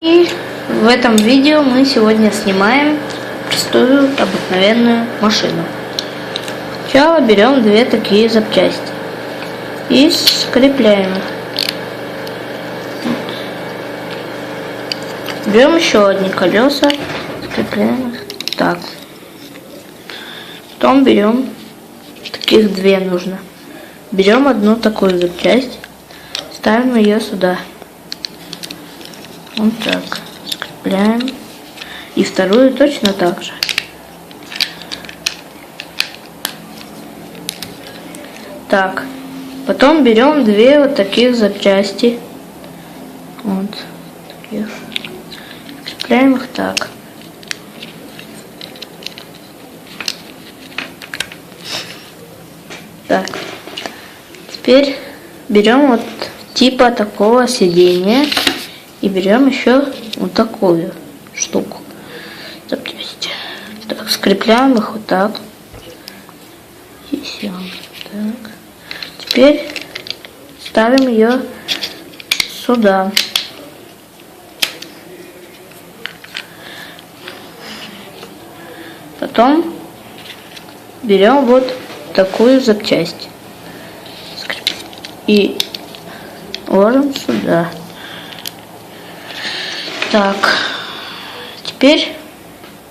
И в этом видео мы сегодня снимаем простую обыкновенную машину. Сначала берем две такие запчасти и скрепляем их. Берем еще одни колеса, скрепляем их так. Потом берем, таких две нужно. Берем одну такую запчасть, ставим ее сюда. Вот так. Скрепляем. И вторую точно так же. Так. Потом берем две вот таких запчасти. Вот. Таких. Скрепляем их так. Так. Теперь берем вот типа такого сидения и берем еще вот такую штуку. Запчасти. Так, скрепляем их вот так. И все. Так. Теперь ставим ее сюда. Потом берем вот такую запчасть и ложим сюда. Так, теперь,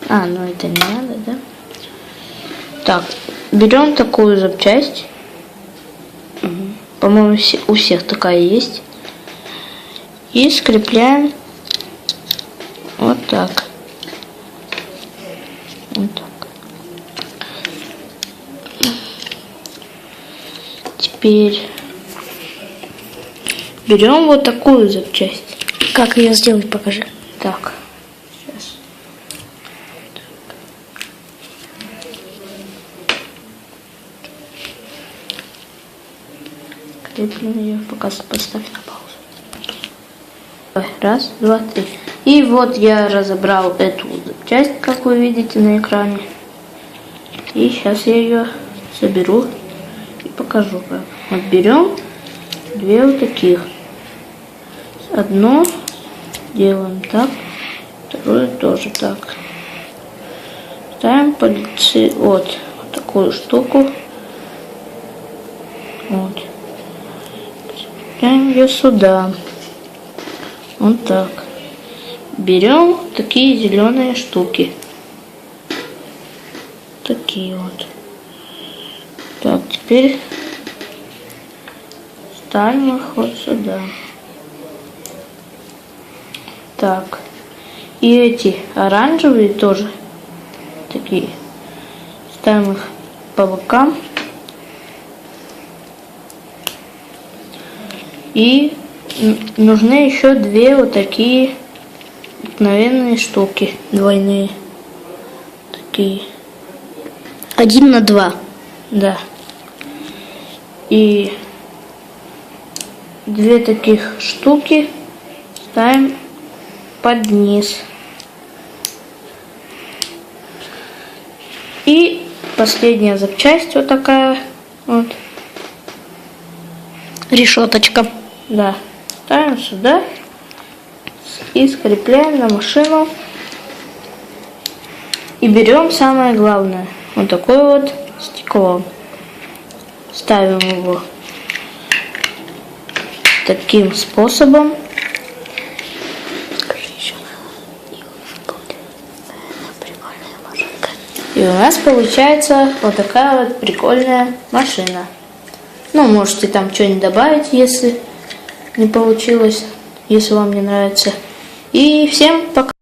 а, ну это не надо, да? Так, берем такую запчасть. По-моему, у всех такая есть. И скрепляем вот так. Вот так. Теперь берем вот такую запчасть. Как ее сделать, покажи. Так, сейчас. Креплем ее, пока поставь на паузу. Раз, два, три. И вот я разобрал эту часть, как вы видите на экране. И сейчас я ее соберу и покажу как. Вот берем две вот таких. Одну делаем так, вторую тоже так. Ставим лице, вот, вот такую штуку. Вот. Ставим ее сюда. Вот так. Берем такие зеленые штуки. Такие вот. Так, теперь ставим их вот сюда. Так. И эти оранжевые тоже такие. Ставим их по бокам. И нужны еще две вот такие обыкновенные штуки двойные. Такие. Один на два. Да. И две таких штуки ставим под низ. И последняя запчасть вот такая вот. Решеточка. Да. Ставим сюда и скрепляем на машину. И берем самое главное. Вот такое вот стекло. Ставим его таким способом. И у нас получается вот такая вот прикольная машина. Ну, можете там что-нибудь добавить, если не получилось, если вам не нравится. И всем пока.